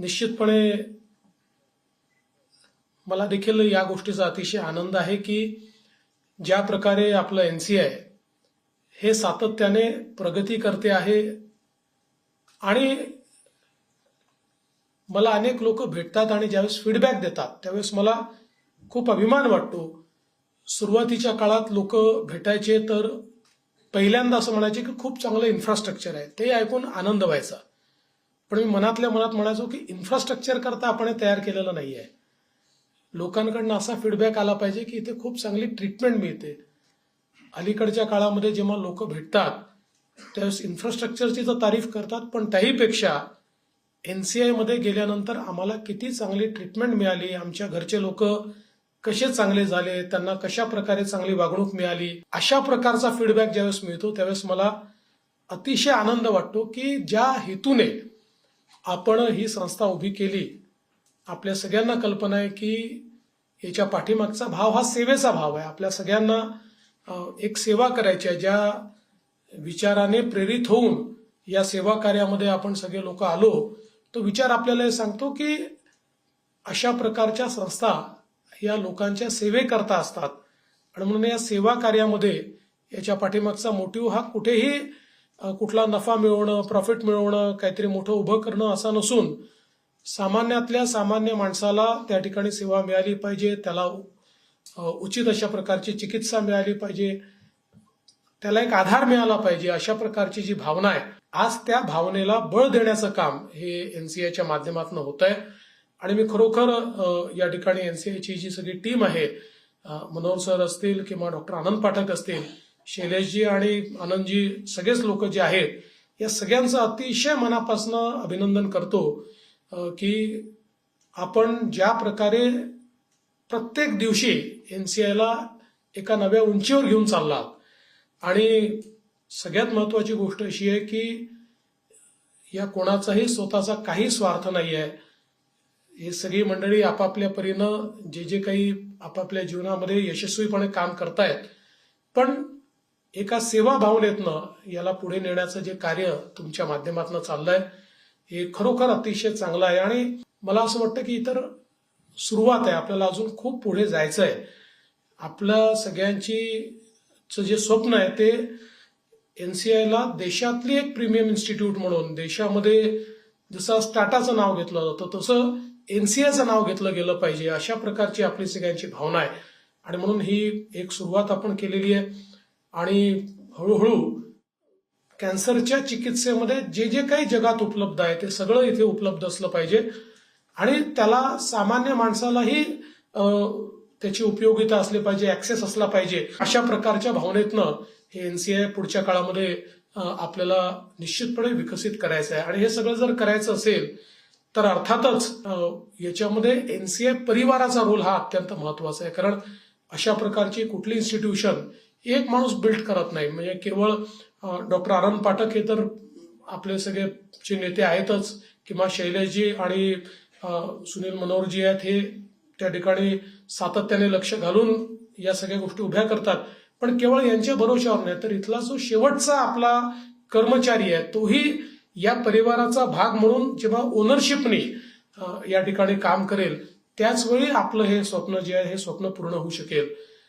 निश्चितपणे मला देखील या गोष्टीचा अतिशय आनंद आहे की ज्या प्रकारे आपलं एन सी आय हे सातत्याने प्रगती करते आहे आणि मला अनेक लोक भेटतात आणि ज्यावेळेस फीडबॅक देतात त्यावेळेस मला खूप अभिमान वाटतो. सुरुवातीच्या काळात लोक भेटायचे तर पहिल्यांदा असं म्हणायचे की खूप चांगलं इन्फ्रास्ट्रक्चर आहे. ते ऐकून आनंद व्हायचा. पण मी मनातल्या मनात म्हणायचो की इन्फ्रास्ट्रक्चर करता आपण हे तयार केलेलं नाही आहे लोकांकडनं असा फीडबॅक आला पाहिजे की इथे खूप चांगली ट्रीटमेंट मिळते. अलीकडच्या काळामध्ये जेव्हा लोक भेटतात त्यावेळेस इन्फ्रास्ट्रक्चरची तर तारीफ करतात पण त्याहीपेक्षा एन सी आयमध्ये गेल्यानंतर आम्हाला किती चांगली ट्रीटमेंट मिळाली आमच्या घरचे लोक कसे चांगले झाले त्यांना कशा प्रकारे चांगली वागणूक मिळाली अशा प्रकारचा फीडबॅक ज्यावेळेस मिळतो त्यावेळेस मला अतिशय आनंद वाटतो की ज्या हेतूने आपण ही संस्था उभी केली आपल्या सगळ्यांना कल्पना आहे की याच्या पाठीमागचा भाव हा सेवेचा भाव आहे. आपल्या सगळ्यांना एक सेवा करायची आहे ज्या विचाराने प्रेरित होऊन या सेवा कार्यामध्ये आपण सगळे लोक आलो तो विचार आपल्याला हे सांगतो की अशा प्रकारच्या संस्था या लोकांच्या सेवेकरता असतात. आणि म्हणून या सेवा कार्यामध्ये याच्या पाठीमागचा मोटिव्ह हा कुठेही कुठला नफा मिळवणं प्रॉफिट मिळवणं काहीतरी मोठं उभं करणं असं नसून सामान्यातल्या सामान्य माणसाला त्या ठिकाणी सेवा मिळाली पाहिजे त्याला उचित अशा प्रकारची चिकित्सा मिळाली पाहिजे त्याला एक आधार मिळाला पाहिजे अशा प्रकारची जी भावना आहे आज त्या भावनेला बळ देण्याचं काम हे एनसीआयच्या माध्यमातून होत आहे आणि मी खरोखर या ठिकाणी एनसीआयची जी सगळी टीम आहे मनोहर सर असतील किंवा डॉक्टर आनंद पाठक असतील शैलेशजी आणि आनंदजी सगळेच लोक जे आहेत या सगळ्यांचं अतिशय मनापासून अभिनंदन करतो की आपण ज्या प्रकारे प्रत्येक दिवशी एनसीआयला एका नव्या उंचीवर घेऊन चाललात. आणि सगळ्यात महत्वाची गोष्ट अशी आहे की या कोणाचाही स्वतःचा काही स्वार्थ नाही आहे. हे सगळी मंडळी आपापल्या परीनं जे जे काही आपापल्या जीवनामध्ये यशस्वीपणे काम करतायत. पण एका सेवा भावनेतनं याला पुढे नेण्याचं जे कार्य तुमच्या माध्यमातून चाललंय हे खरोखर अतिशय चांगलं आहे. आणि मला असं वाटतं की इतर सुरुवात आहे. आपल्याला अजून खूप पुढे जायचं आहे आपलं सगळ्यांची जे स्वप्न आहे ते एनसीआयला देशातली एक प्रीमियम इन्स्टिट्यूट म्हणून देशामध्ये जसं टाटाचं नाव घेतलं जातं तसं एनसीआयचं नाव घेतलं गेलं पाहिजे अशा प्रकारची आपली सगळ्यांची भावना आहे. आणि म्हणून ही एक सुरुवात आपण केलेली आहे. आणि हळूहळू कॅन्सरच्या चिकित्सेमध्ये जे जे काही जगात उपलब्ध आहे ते सगळं इथे उपलब्ध असलं पाहिजे. आणि त्याला सामान्य माणसालाही त्याची उपयोगिता असली पाहिजे ऍक्सेस असला पाहिजे. अशा प्रकारच्या भावनेतनं हे एनसीआय पुढच्या काळामध्ये आपल्याला निश्चितपणे विकसित करायचं आहे. आणि हे सगळं जर करायचं असेल तर अर्थातच याच्यामध्ये एनसीआय परिवाराचा रोल हा अत्यंत महत्त्वाचा आहे. कारण अशा प्रकारची कुठली इन्स्टिट्यूशन एक माणूस बिल्ड करत नाही. म्हणजे केवळ डॉक्टर आनंद पाठक हे तर आपले सगळे जे नेते आहेतच किंवा शैलेशजी आणि सुनील मनोहरजी आहेत हे त्या ठिकाणी सातत्याने लक्ष घालून या सगळ्या गोष्टी उभ्या करतात. पण केवळ यांच्या भरोशावर नाही तर इथला जो शेवटचा आपला कर्मचारी आहे तोही या परिवाराचा भाग म्हणून जेव्हा ओनरशिपने या ठिकाणी काम करेल त्याचवेळी आपलं हे स्वप्न जे आहे हे स्वप्न पूर्ण होऊ शकेल.